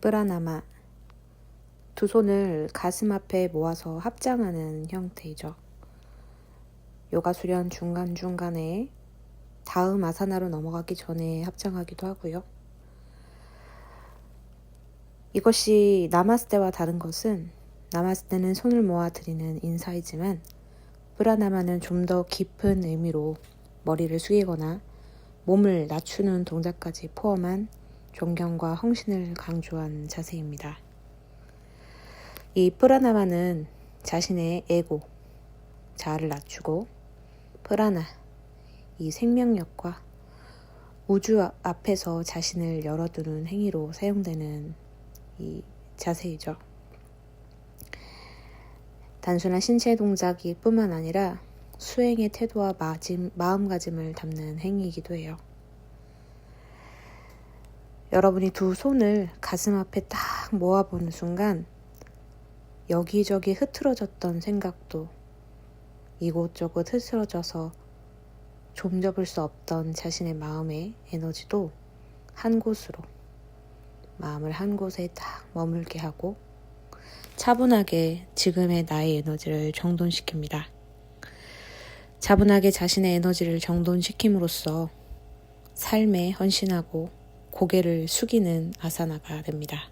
뿌라나마 두 손을 가슴 앞에 모아서 합장하는 형태이죠. 요가 수련 중간중간에 다음 아사나로 넘어가기 전에 합장하기도 하고요. 이것이 나마스테와 다른 것은 나마스테는 손을 모아 드리는 인사이지만 뿌라나마는 좀 더 깊은 의미로 머리를 숙이거나 몸을 낮추는 동작까지 포함한 존경과 헌신을 강조한 자세입니다. 이 프라나마는 자신의 에고, 자아를 낮추고 프라나, 이 생명력과 우주 아- 앞에서 자신을 열어두는 행위로 사용되는 이 자세이죠. 단순한 신체 동작이 뿐만 아니라 수행의 태도와 마짐, 마음가짐을 담는 행위이기도 해요. 여러분이 두 손을 가슴 앞에 딱 모아보는 순간 여기저기 흐트러졌던 생각도 이곳저곳 흐트러져서 좀접을 수 없던 자신의 마음의 에너지도 한 곳으로 마음을 한 곳에 딱 머물게 하고 차분하게 지금의 나의 에너지를 정돈시킵니다. 차분하게 자신의 에너지를 정돈시킴으로써 삶에 헌신하고 고개를 숙이는 아사나가 됩니다.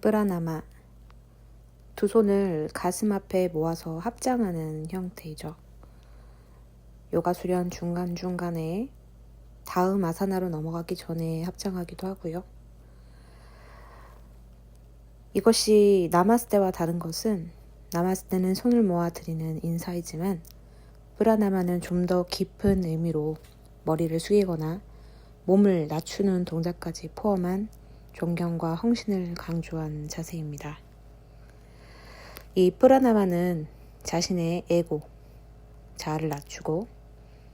뿌라나마 두 손을 가슴 앞에 모아서 합장하는 형태이죠. 요가 수련 중간중간에 다음 아사나로 넘어가기 전에 합장하기도 하고요. 이것이 나마스테와 다른 것은 나마스테는 손을 모아 드리는 인사이지만 뿌라나마는 좀 더 깊은 의미로 머리를 숙이거나 몸을 낮추는 동작까지 포함한 존경과 헌신을 강조한 자세입니다. 이 프라나마는 자신의 에고, 자아를 낮추고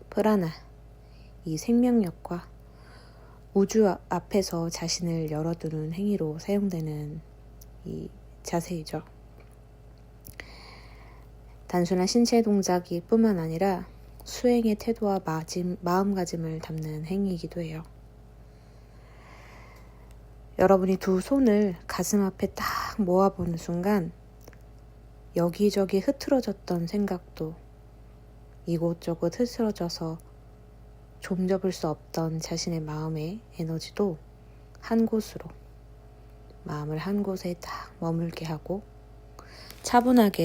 프라나, 이 생명력과 우주 아- 앞에서 자신을 열어두는 행위로 사용되는 이 자세이죠. 단순한 신체 동작이 뿐만 아니라 수행의 태도와 마짐, 마음가짐을 담는 행위이기도 해요. 여러분이 두 손을 가슴 앞에 딱 모아보는 순간 여기저기 흐트러졌던 생각도 이곳저곳 흐트러져서 좀접을 수 없던 자신의 마음의 에너지도 한 곳으로 마음을 한 곳에 딱 머물게 하고 차분하게